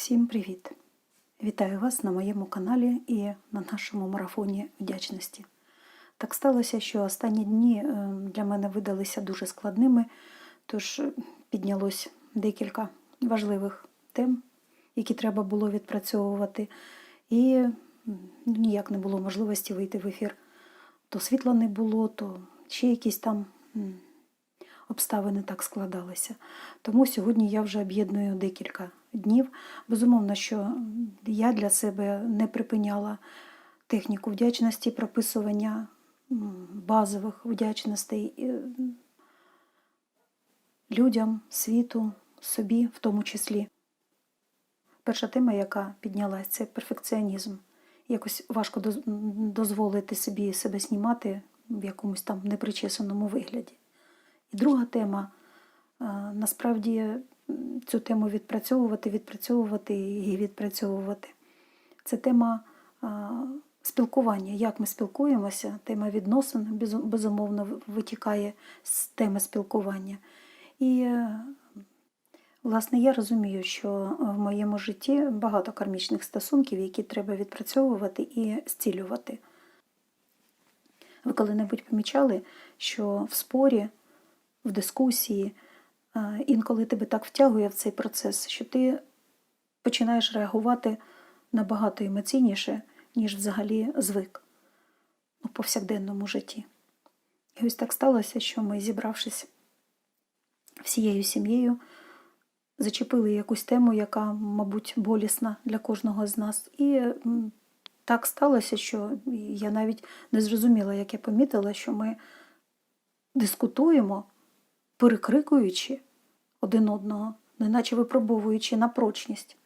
Всім привіт! Вітаю вас на моєму каналі і на нашому марафоні вдячності. Так сталося, що останні дні е, для мене видалися дуже складними, тож піднялось декілька важливих тем, які треба було відпрацьовувати, і ніяк не було можливості вийти в ефір. То світла не було, то ще якісь там обставини так складалися. Тому сьогодні я вже об'єдную декілька днів. Безумовно, що я для себе не припиняла техніку вдячності, прописування базових вдячностей е, людям, світу, собі в тому числі. Перша тема, яка піднялась, це перфекціонізм. Якось важко дозволити собі себе знімати в якомусь там непричесаному вигляді. І друга тема е, насправді цю тему відпрацьовувати, відпрацьовувати і відпрацьовувати. Це тема е, спілкування, як ми спілкуємося, тема відносин, безумовно, витікає з теми спілкування. І е, Власне, я розумію, що в моєму житті багато кармічних стосунків, які треба відпрацьовувати і зцілювати. Ви коли-небудь помічали, що в спорі, в дискусії е, інколи тебе так втягує в цей процес, що ти починаєш реагувати набагато емоційніше, ніж взагалі звик у повсякденному житті. І ось так сталося, що ми, зібравшись всією сім'єю, зачепили якусь тему, яка, мабуть, болісна для кожного з нас. І так сталося, що я навіть не зрозуміла, як я помітила, що ми дискутуємо, перекрикуючи один одного, неначе випробовуючи на прочність.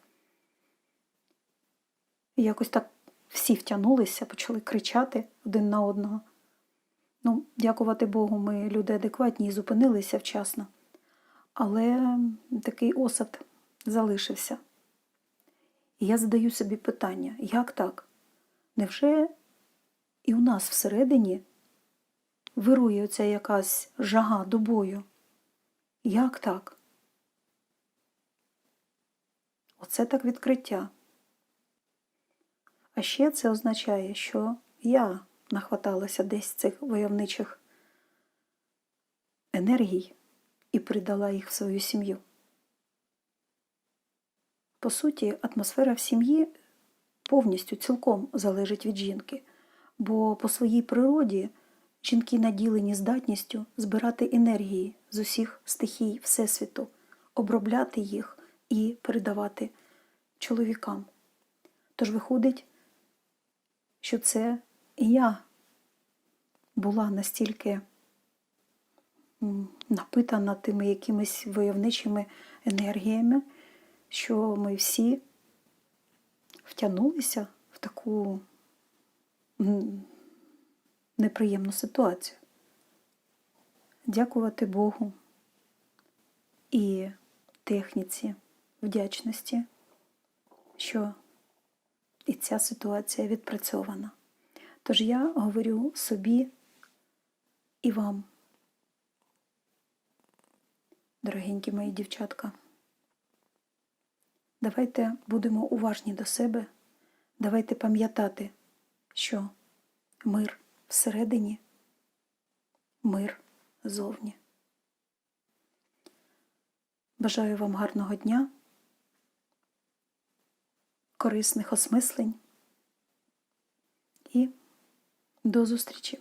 І якось так всі втягнулися, почали кричати один на одного. Ну, дякувати Богу, ми люди адекватні і зупинилися вчасно. Але такий осад залишився. І я задаю собі питання, як так? Невже і у нас всередині вирує оця якась жага до бою? Як так? Оце так відкриття. А ще це означає, що я нахваталася десь цих войовничих енергій і придала їх в свою сім'ю. По суті, атмосфера в сім'ї повністю цілком залежить від жінки, бо по своїй природі жінки наділені здатністю збирати енергії з усіх стихій Всесвіту, обробляти їх і передавати чоловікам. Тож виходить, що це я була настільки напитана тими якимись войовничими енергіями, що ми всі втягнулися в таку неприємну ситуацію. Дякувати Богу і техніці вдячності, що і ця ситуація відпрацьована. Тож я говорю собі і вам, дорогенькі мої дівчатка. Давайте будемо уважні до себе, давайте пам'ятати, що мир всередині, мир зовні. Бажаю вам гарного дня, корисних осмислень і до зустрічі!